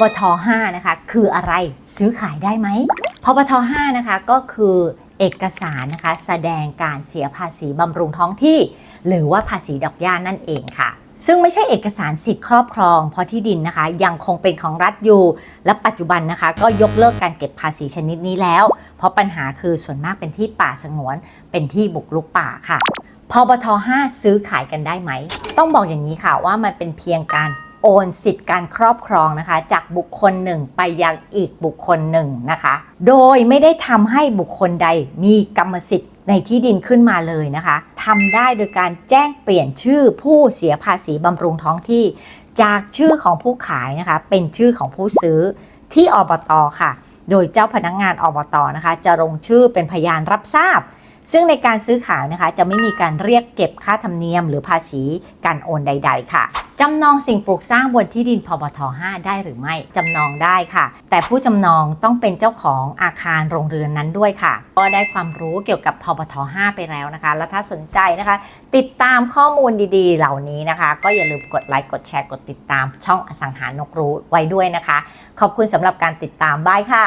บท5นะคะคืออะไรซื้อขายได้ไหมพบท5นะคะก็คือเอกสารนะคะแสดงการเสียภาษีบำรุงท้องที่ หรือว่าภาษีดอกหญ้านั่นเองค่ะ ซึ่งไม่ใช่เอกสารสิทธิ์ครอบครอง เพราะที่ดินนะคะ ยังคงเป็นของรัฐอยู่ และปัจจุบันนะคะ ก็ยกเลิกการเก็บภาษีชนิดนี้แล้ว เพราะปัญหาคือส่วนมากเป็นที่ป่าสงวน เป็นที่บุกรุกป่าค่ะพบท5ซื้อขายกันได้ไหม ต้องบอกอย่างนี้ค่ะว่ามันเป็นเพียงการ โอนสิทธิ์การครอบครองนะคะ จากบุคคลหนึ่งไปยังอีกบุคคลหนึ่งนะคะ โดยไม่ได้ทำให้บุคคลใดมีกรรมสิทธิ์ในที่ดินขึ้นมาเลยนะคะทำได้โดยการแจ้งเปลี่ยนชื่อผู้เสียภาษีบำรุงท้องที่ จากชื่อของผู้ขายนะคะ เป็นชื่อของผู้ซื้อที่อบตค่ะ โดยเจ้าพนักงงานอบตนะคะ จะลงชื่อเป็นพยานรับทราบ ซึ่งในการซื้อขายนะคะจะไม่มีการเรียกเก็บค่าธรรมเนียมหรือภาษีการโอนใด ๆ ค่ะจำนองสิ่งปลูกสร้างบนที่ดินพบท5ได้หรือไม่จำนองได้ค่ะ แต่ผู้จำนองต้องเป็นเจ้าของอาคารโรงเรือนนั้นด้วยค่ะ ก็ได้ความรู้เกี่ยวกับพบท5ไปแล้วนะคะ แล้วถ้าสนใจนะคะ ติดตามข้อมูลดีๆ เหล่านี้นะคะ ก็อย่าลืมกดไลค์กดแชร์กดติดตามช่องอสังหารนกรู้ไว้ด้วยนะคะ ขอบคุณสำหรับการติดตามบายค่ะ